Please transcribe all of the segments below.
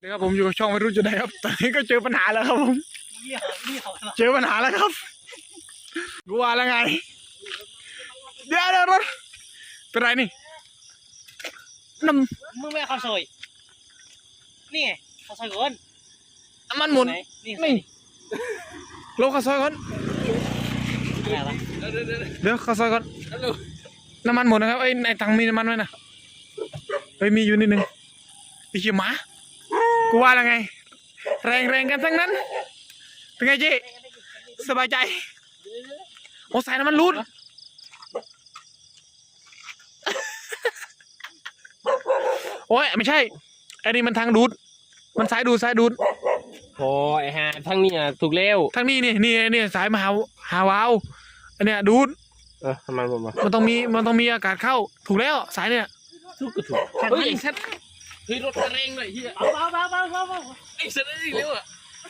เดี๋ยวครับผมอยู่กับช่องไม่รู้จุดไหนครับตอนนี้ก็เจอปัญหาแล้วครับผมเยี่ยเยี่ยเจอปัญหาแล้วครับกูว่าแล้วไง เดี๋ยวเดี๋ยวรถเป็นไรนี่น้มึงไม่เอาข้าวซอยนี่ไงข้าวซอยก่อนำน้ำมันหมุนไหนนี่นี่ลงข้าวซอยก่อนอะไรวะเดี๋ยวข้าวซอยก่อนน้ำมันหมดนะครับไอ้ยในตังค์มีน้ำมันไหมนะเฮ้ยมีอยู่นิดนึงไอ้เหี้ยหมา กูว่าแล้วไง แรงแรงกันทั้งนั้น เป็นไงเจ๊สบายใจ โอ้สายน้ำมันรูดโอ้ยไม่ใช่อันนี้มันทางดูด มันสายดูดสายดูดโอ้ไอ้ห่าทั้งนี้อะถูกแล้วทางนี้นี่นี่นี่สายมาหาหาวาวอันเนี้ยดูดเออทำไมผมอะมันต้องมีมันต้องมีอากาศเข้า ถูกแล้วสายเนี่ย ถูกก็ถูกช่างเฮ้ยมันไอ้สัตว์ เฮ้ยรถแรงหน่อยเฮียเอาเบาเบาเบาเบาเบาไอ้สัตว์ไอ้เร็วอะ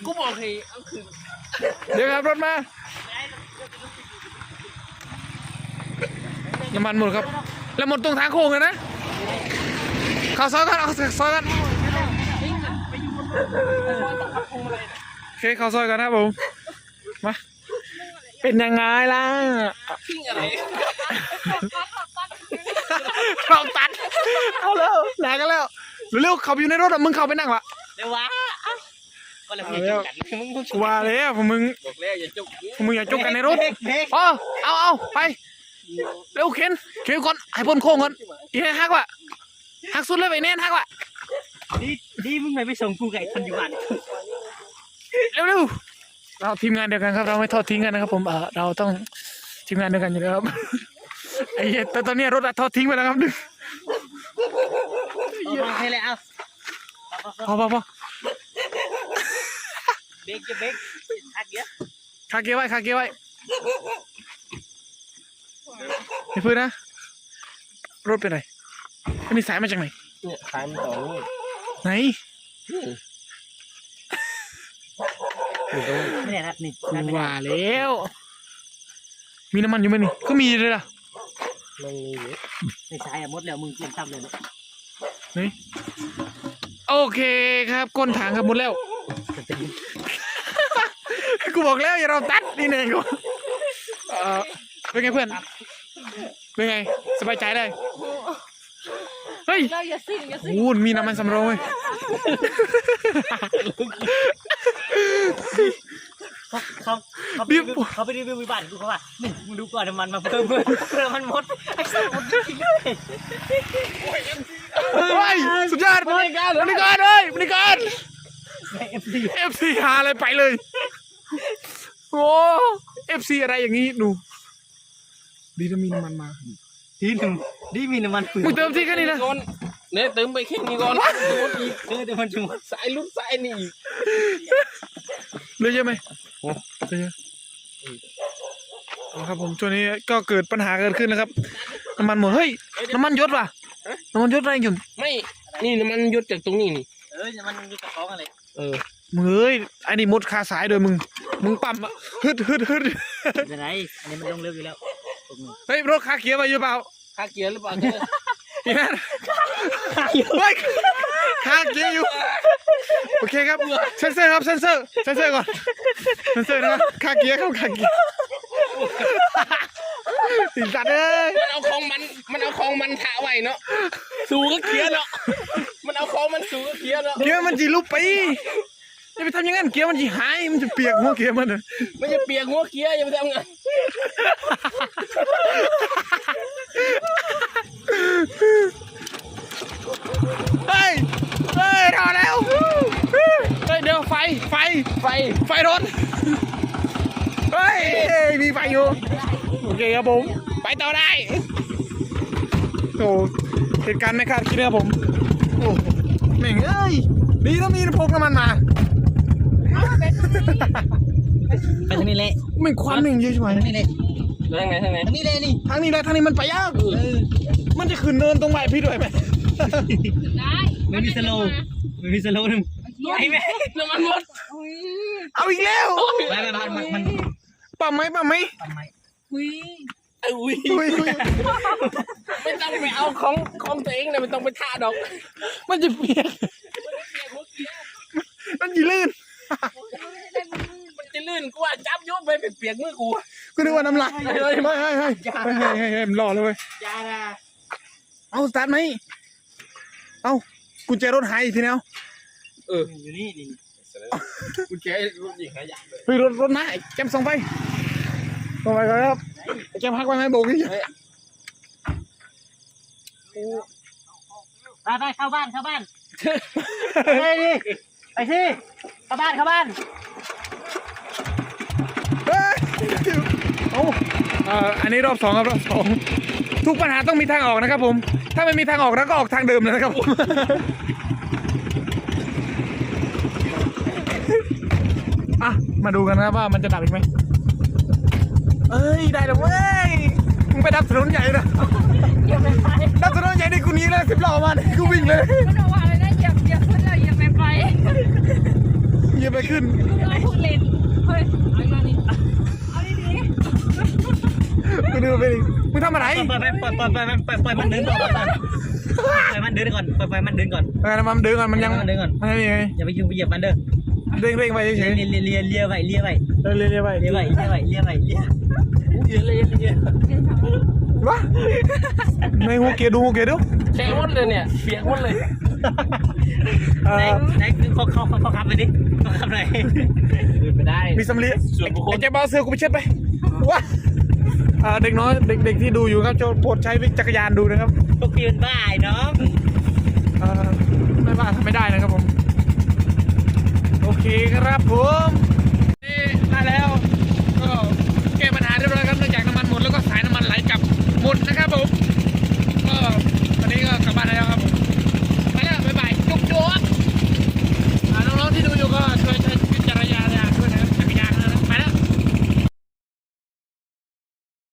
กูบอกให้เอาคืนเดี๋ยวครับรถมาน้ำมันหมดครับ แล้วหมดตรงทางโค้งเลยนะเข้าซอยกันเอาซอยกันโอเคเข้าซอยกันนะครับผมมาเป็นยังไงล่ะทิ้งอะไรเราตัดเอาแล้วหนากันแล้ว เร็วๆเขาไปอยู่ในรถอะมึงเข้าไปนั่งละเดี๋ยววะก็เลยมึงจะกัดมึงมึงกูว่าแล้วพวกมึงบอกแล้วอย่าจุกพวกมึงอย่าจกกันในรถเบรกเบรกอ๋อเอาเอาไปเร็วเข็นเข็นก่อนให้พ้นโค้งก่อนอีให้ฮักว่ะฮักสุดเลยไปแน่นฮักว่ะดีดีมึงไม่ไปส่งกูไก่คนอยู่บ้านเร็วเร็วเราทีมงานเดียวกันครับเราไม่ทอดทิ้งกันนะครับผมเออเราต้องทีมงานเดียวกันอยู่แล้วครับไอ้เหี้ยแต่ตอนนี้รถอะทอดทิ้งไปแล้วครับ เอามาให้เลยเอาพอพอพอเบรกจะเบรกทักเยอะคาเกียร์ไว้คาเกียร์ไว้ไม่พื้นนะ รถเป็นไรอันนี้สายมาจากไหนเนี่ยขายมันต่อนี่ไหนอยู่ตรงนี้ไม่ได้นัดนี่กูนัดไม่ได้ว่าแล้ว มีน้ำมันอยู่ไหมนี่ก็มีเลยล่ะมันมีอยู่ในสายอะมดแล้วมึงเตรียมตั้มเลยนะ นี่โอเคครับก้นถังครับหมดแล้ว กูบอกแล้วอย่าเราตัดนี่เองกูเออเป็นไงเพื่อนเป็นไงสบายใจได้เฮ้ยเราอย่าสิ่งอย่าสิ่งโอ้มีน้ำมันสำรองเว้ยเขาเขาเขาไปรีวิวเขาไปรีวิวบ้านกูเขาว่านี่มึงดูก่อนน้ำมันมาเพิ่มเพิ่มเพิ่มมันหมดไอ้สัสหมดจริงเลย เฮ้ยสุดยอดบริการบริการเลยบริการเอฟซีเอฟซีหาอะไรไปเลยโอ้เอฟซีอะไรอย่างนี้ดู ดีถ้ามีน้ำมันมาดีหนึ่งดีมีน้ำมันปืนมึงเติมที่แค่นี้นะก่อนเนี่ยเติมไปแค่นี้ก่อนหมดอีกเออเดี๋ยวมันจะหมดสายลุ้นสายนี่อีกเหลยเยอะไหมโอ้เหลยเยอะเอาครับผมช่วงนี้ก็เกิดปัญหาเกิดขึ้นนะครับน้ำมันหมดเฮ้ยน้ำมันยศว่ะ น้ำมันยศแรงอยู่ไม่นี่มันหยุดจากตรงนี้นี่เออมันมีกระท้องอะไรเออมึงเอ้ยไอ้นี่มดคาสายโดยมึง มึงปั๊มอะฮึดฮึดฮึดไม่เป็นไรอันนี้มันลงเร็วอยู่แล้วตรงนี้เฮ้ยรถคาเขียวมาอยู่เปล่าค่าเกียร์หรือเปล่าเนี่ยพี่แม่เฮ้ยคาเขียวอยู่โอเคครับเซนเซอร์ครับเซนเซอร์เซนเซอร์ก่อนเซนเซอร์นะครับคาเกียร์ครับคาเกียร์ สิสัตว์เอ้ยมันเอาของมัน มันเอาของมันถาไว้เนาะ สู้ก็เกียร์เนาะ มันเอาของมันสู้ก็เกียร์เนาะ เกียร์มันจีลุกไปอย่าไปทำอย่างนั้นเกียร์มันจีหายมันจะเปียกหัวเกียร์มันอะไม่จะเปียกหัวเกียร์อย่าไปทำงานเฮ้ยเฮ้ยรอแล้วเฮ้ยเดี๋ยวไฟไฟไฟไฟรถเฮ้ยมีไฟอยู่โอ เคครับผม ไปต่อได้โอ้เหตุการณ์ไม่คาดคิดนะครับผม โอ้แม่งเอ้ยดีถ้ามีพกน้ำมันมาไปทางนี้เลยแม่งควันแม่งเยอะใช่ไหมทางนี้เลยแล้วทางไหนทางไหนทางนี้เลยนี่ทางนี้แหละทางนี้มันไปยากมันจะขึ้นเนินตรงไหวพี่ด้วยไหมได้ไม่มีสโลว์ไม่มีสโลว์หนึ่งไอ้แม่น้ำมันหมดอุ้ยเอาอีกแล้วไม่ไม่มันมันปั๊มไหมปั๊มไหมทำไมอุ้ยไอ้อุ้ย อุ้ยอุ้ยไม่ต้องไปเอาของของตัวเองนะไม่ต้องไปทาดอก มันจะเปียกมันจะลื่น มันจะลื่นกูว่าจับยกไปเปียกมือกูกูนึกว่าน้ำลายเฮ้ยเฮ้ยเฮ้ยเฮ้ยเฮ้ยมันหล่อเลยยานะเอาสตาร์ทไหมเอากุญแจรถหายทีเนี้ยเอออยู่นี่นี่กุญแจรถหญิงหายเลยเฮ้ยรถรถนะแจมส่องไป ส่งไปก่อนครับไอ้แจมพักไว้ไหมโบกนี่ไปไปเข้าบ้านเข้าบ้านไปดิไปสิเข้าบ้านเข้าบ้านเฮ้ยเอาเอ่ออันนี้รอบสองครับรอบสองทุกปัญหาต้องมีทางออกนะครับผม ถ้าไม่มีทางออกแล้วก็ออกทางเดิมเลยนะครับผมอะมาดูกันนะครับว่ามันจะดับอีกไหม เอ้ยได้แล้วเว้ยมึงไปดับถนนใหญ่นะเหยียบไปไฟดับถนนใหญ่นี่กูหนี้เลยสิบล้อมาเนี่ยกูวิ่งเลยมันบอกว่าอะไรนะเหยียบเหยียบขึ้นแล้วเหยียบไปไฟเหยียบไปขึ้นเราพูดเล่นเฮ้ยเอาอีกแล้วนี่เอาดีกูดูไปดิมึงทำอะไรปล่อยปล่อยปล่อยปล่อยมันปล่อยปล่อยมันเดินก่อนปล่อยมันเดินก่อนปล่อยปล่อยมันเดินก่อนเออมันเดินก่อนมันยังเดินก่อนมันยังไงอย่าไปยุ่งไปเหยียบมันเด้อเร่งเร่งไปเฉยเลียเลียเลียเลียไว้เลียไว้ๆเออเรื่อยๆไปเลียไว้เลียไว้เลียไว้เลียเลียเลียเลียวะในหัวเกียร์ดูหัวเกียร์ดูแฉะหมดเลยเนี่ยเปียกหมดเลย เอไหนอไหนเขาเขาเขาขับไปดิเขาขับเลยลื่นไม่ได้มีสำลีส่วนบุคคลไอ้เจ๊บ้าเสือกูไปเช็ดไปวะเอ่อเด็กน้อยเด็กเด็กที่ดูอยู่ครับโจโปรดใช้วิจักรยานดูนะครับพวกพี่เป็นบ้าไอ้น้องเอ่อไม่ว่าทำไม่ได้นะครับผม โอเคครับผมนี่ได้แล้วก็แก้ ปัญหาเรียบร้อยครับเนื่องจากน้ำมันหมดแล้วก็สายน้ำมันไหลกลับหมดนะครับผม